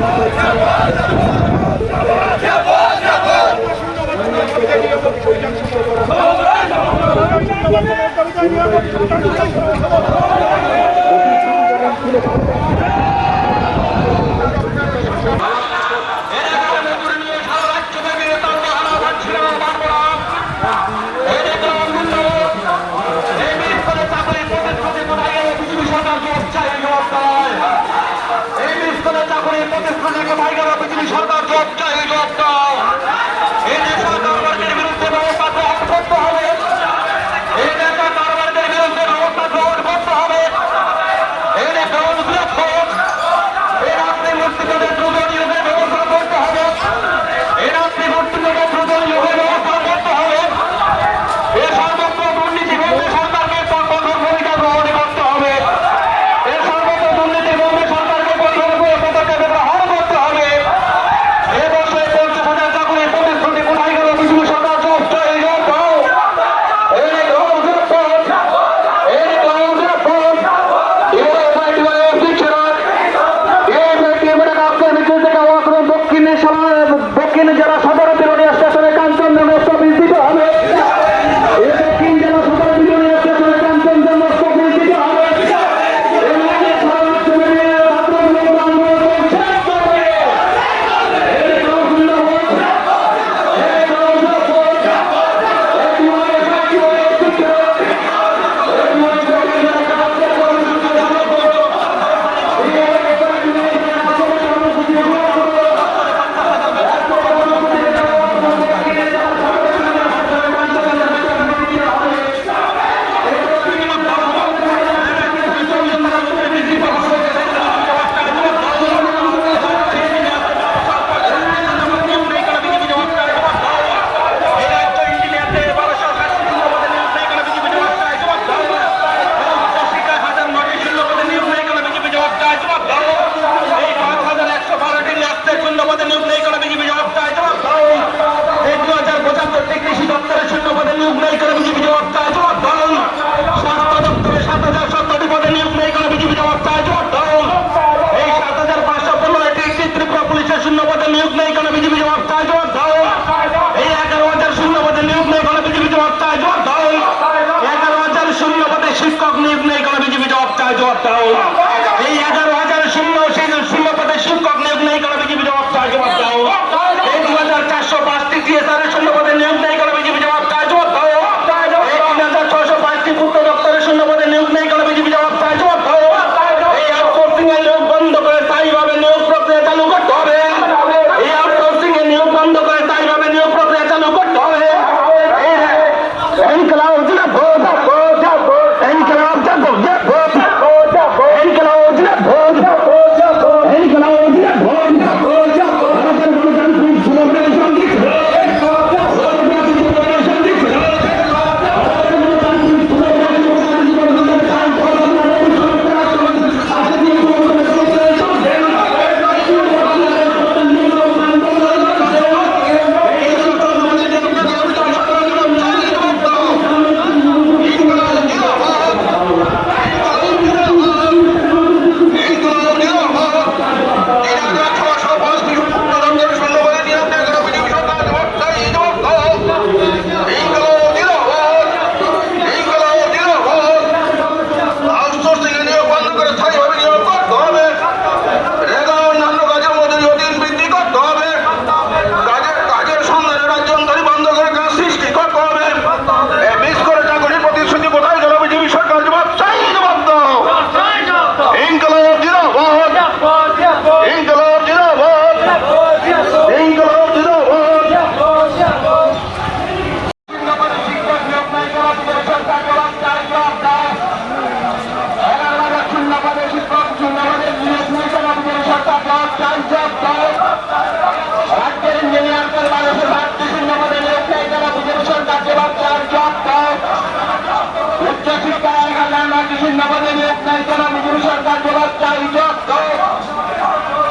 Thank you.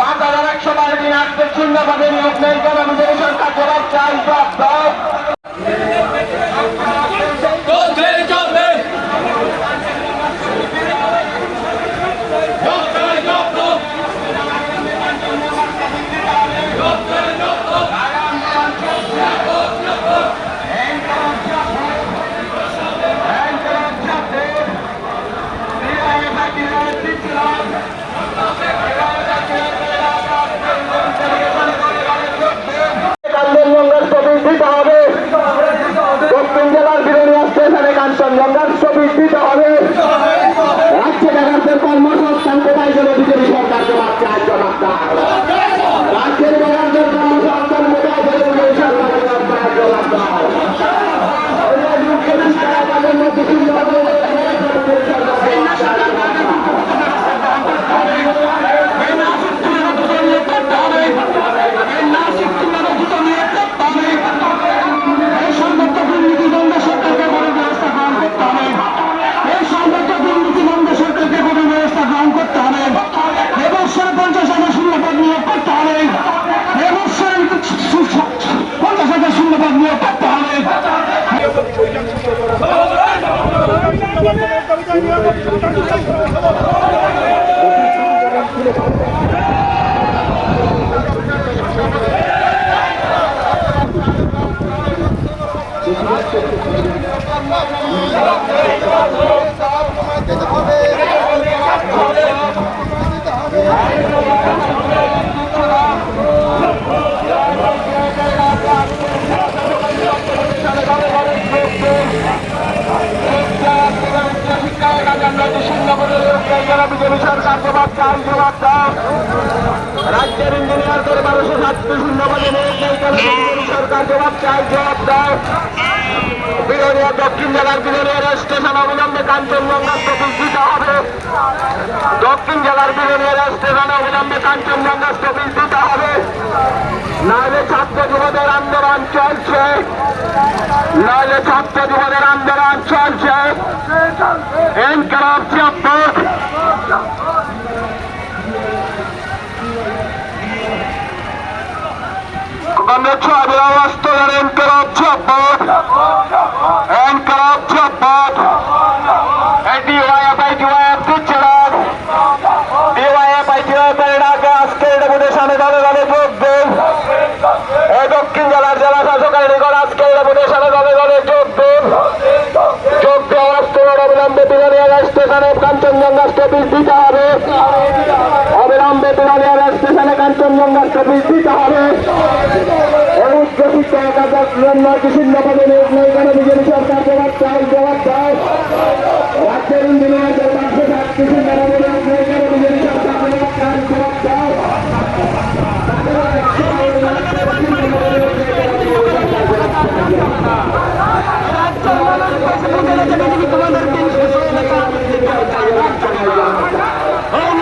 পাঁচ হাজার একশো বারোটি আসবে শূন্যভাবে নিয়োগ নেই কেন নিজের সরকার জবাব চাই জবাব সন্তান রমজান শফিক দিতে হবে। রাজ্যে ডাকাতদের কর্মসংস্থান কোথায় গেল বিজেপি সরকারকে বাচ্চা রাজ্যের ইঞ্জিনিয়ারদের বারোশো সাতটি শূন্য পদে নিয়োগ সরকার জবাব চাই জবাব দাও বিরোধীরা দক্ষিণ জেলার বিরোধীরা স্টেশন অবিলম্বে কাঞ্চনজঙ্ঘা স্টপিস দিতে হবে। দক্ষিণ জেলার বিরোধীরা স্টেশন অবিলম্বে কাঞ্চনজঙ্ঘা স্টপিস দিতে হবে। নাহলে ছাত্র যুবদের আন্দোলন চলছে। নাহলে ছাত্র যুবদের আন্দোলন চলছে এনকালাব চাপ্পর আমরা ছবি অবস্থা এনকালাব চাপ্পর এনকালাব চাপ্পর ডিওয়াইএফআই ডিওয়াইএফ দিচ্ছে না ডিওয়াইএফআই ডিওয়াইএফের ডাকে আজকে ডেপুটেশনে দলে দলে যোগ দেন এই দক্ষিণ জেলার জেলা শাসকের নিকট আজকে ডেপুটেশনে দলে দলে যোগ দেন যোগ দেওয়া অবস্থার অবিলম্বে বিরোধীরা স্টেশনে স্টপিস দিতে হবে অবিলম্বে বিরোধীরা স্টেশনে কাঞ্চনজঙ্ঘা স্টপিস দিতে হবে। শিক্ষা জন্য নিয়োগ নেই কেন বিজেপি সরকার জবাব চাই জবাব চাই রাজ্যের ইঞ্জিনিয়ারদের পাঁচশো সাত কৃষিণ্য পদে নিয়োগ নেই কেন বিজেপি সরকার জবাব চাই জবাব চাই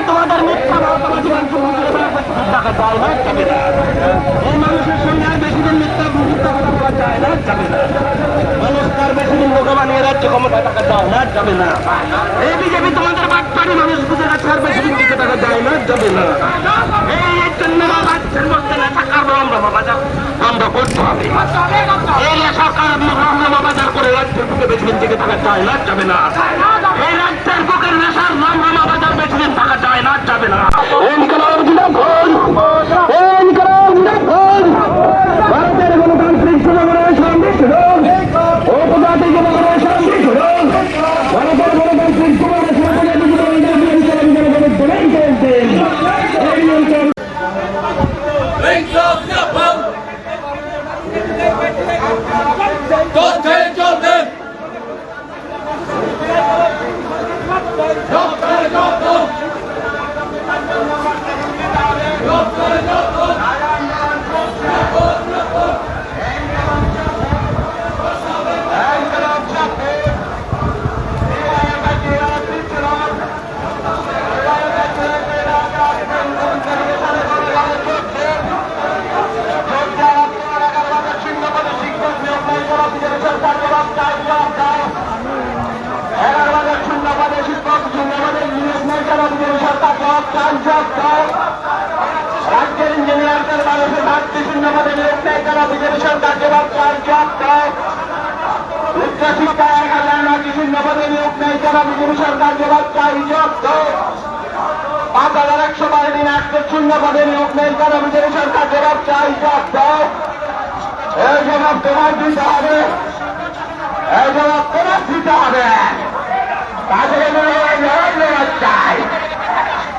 তোমাদের মিথ্যা তোমার জীবন যায় মানুষ বুঝে আর বেশি টাকা দেয় না। যাবে না। এই জন্য রাজ্যের মধ্যে এই সরকার করে রাজ্যের বুকে বেশি দিন থেকে টাকা চায় না যাবে না এই রাজ্যের বুকের নেশার রমরমা বাজার বেশি দিন টাকা চায় না যাবে না ইনকলাব জিন্দাবাদ ইনকলাব জিন্দাবাদ ভারতের গণতান্ত্রিক জনগণের শান্তি সুরং উপজাতি জনগণের শান্তি সুরং ভারতের গণতান্ত্রিক জনগণের উপজাতি জনগণের জনগণের বলেই চলছেন এই অঞ্চল Links of Japan! চলছে চলছে চলছে চলছে চলছে চলছে রাজ্যের ইঞ্জিনিয়ারদের মানুষের ভাবছি শূন্য পদে নিয়োগ নেই কেন বিজেপি সরকার জবাব চায় জবাব দাও উচ্চশিক্ষা এক হাজার নয়টি শূন্য পদে নিয়োগ নেই কেন বিজেপি সরকার জবাব চাই জবাব পাঁচ হাজার একশো বারো দিন আজকের শূন্য পদে নিয়োগ নেই কেন বিজেপি সরকার জবাব চাই জবাব দাও এই জবাব তোমার দিতে হবে। এই জবাব তোমার দিতে হবে। তাদের লড়াই লড়াই চাই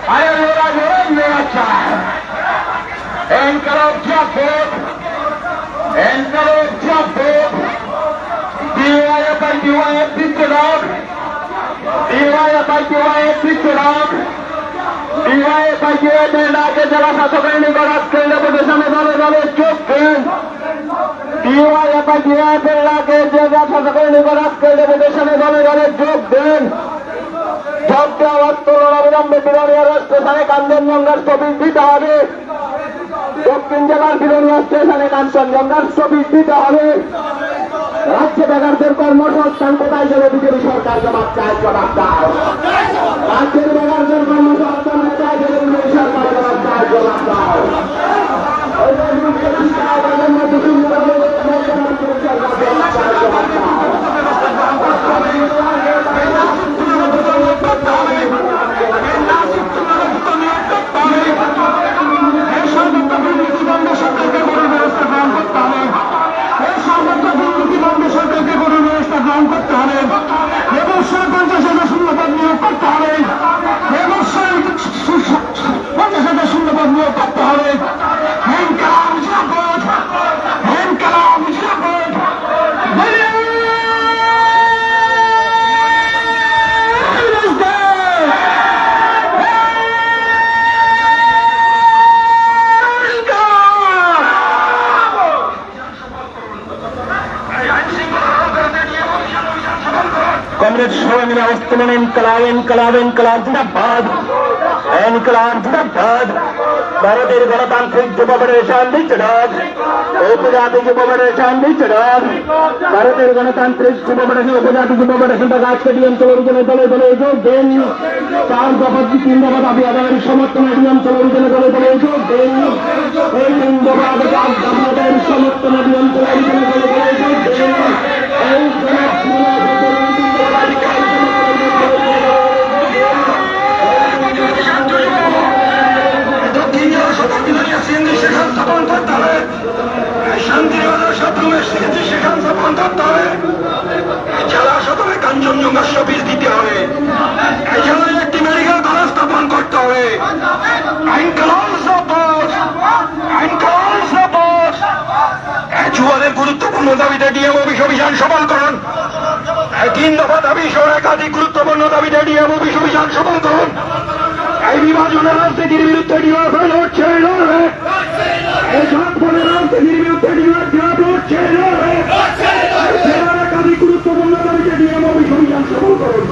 আরে লড়াই লড়াই লড়াই চাই Envelope jump board. Envelope jump board. DYF by DYF picture dog. DYF by DYF picture dog. DYF DYFI ডিওয়াইদের ডাকে জেলা শাসকের নিকট আজকের ডেপুটেশনে দলে দলে যোগ দেন ডিওয়াইএফআই ডিওয়াইদের ডাকে জেলা শাসকের নিকট আজকের ডেপুটেশনে দলে দলে যোগ দেন শব্দে আওয়াজ তোলন অবিলম্বে বিরোধীয় স্টেশনে কাঞ্চনজঙ্ঘার ছবি দিতে হবে দক্ষিণ জেলার বিরোধীয় স্টেশনে কাঞ্চনজঙ্ঘার ছবি দিতে হবে রাজ্য বেকারদের কর্মসংস্থান কোথায় যাবে বিজেপি সরকার জবাব চায়, জবাব দাও। রাজ্যের বেকারদের কর্মসংস্থান কোথায় যাবে বিজেপি সরকার জবাব চায়, জবাব দাও। ওই যে অবস্থান ইনকলাব ইনকলাব ইনকলাব জিন্দাবাদ ইনকলাব জিন্দাবাদ ভারতের গণতান্ত্রিক যুব ফেডারেশন বিচড়াদ উপজাতি যুব ফেডারেশন বিচড়াদ ভারতের গণতান্ত্রিক যুব ফেডারেশন উপজাতি যুব ফেডারেশন তাকে আজকে ডি অঞ্চল অভিযানে দলে দলে যোগ দেন চার দফা তিন দফা দাবি আদায়ের সমর্থনে ডি অঞ্চল অভিযানে দলে দলে যোগ দেন এই তিন দফা দাবি আদায়ের সমর্থনে ডি অঞ্চল অভিযানে দলে দলে যোগ দেন এই জুয়ারের গুরুত্বপূর্ণ দাবিতে ডিএমওবিস অভিযান সফল করুন। তিন দফা দাবি সহ একাধিক গুরুত্বপূর্ণ দাবিতে ডিএমওবিস অভিযান সফল করুন। এই বিভাজনের রাজনীতির বিরুদ্ধে লড়ছে রাজনীতির বিরুদ্ধে লড়ছে একাধিক গুরুত্বপূর্ণ দাবিতে অভিযান সফল করুন।